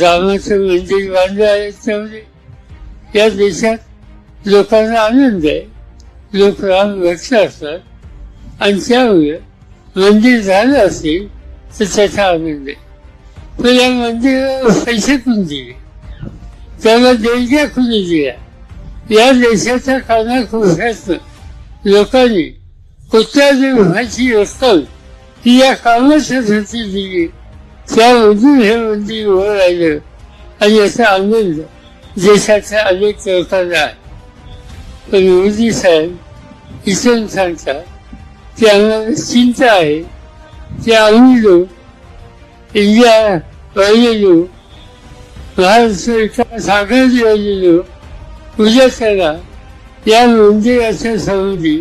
रामाचं मंदिर बांधलं आहे त्यामुळे या देशात लोकांना आनंद आहे. लोक राम भक्त असतात. आणि त्यामुळे मंदिर झालं असेल तर त्याचा आनंद आहे. पण या मंदिराला पैसे कोण दिले? त्याला देणग्या कुणी दिल्या? या देशाच्या कानाकोपऱ्यातनं लोकांनी कोट्याधी रुपयाची रक्कम ही या कामासाठी दिली. त्यामधून हे मंदिर उभं राहिलं आणि याचा आनंद देशाच्या अनेक लोकांना आहे पण मोदी साहेब इथून सांगतात की आम्हाला चिंता आहे की आम्ही लोक इंडिया राहिलेलो महाराष्ट्र विकास आघाडी राहिलेलो उद्या त्याला या मंदिराच्या संबंधी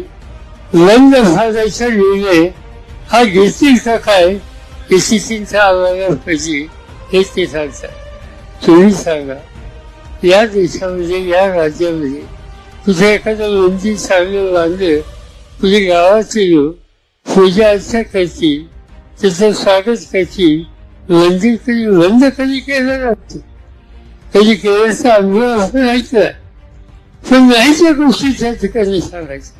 बंद भागाचा निर्णय हा घेतील का काय याची चिंता आम्हाला पाहिजे हे ते सांगतात. तुम्ही सांगा. या देशामध्ये या राज्यामध्ये तुझं एखादं मंदिर चांगलं बांधलं कुठे गावाचे लोक पूजा अर्चा करतील त्याचं स्वागत करतील मंदिर कधी बंद कधी केलं जातं? कधी केल्याचा अनुभव असं ऐकला. पण नाही त्या गोष्टी त्या ठिकाणी सांगायचं.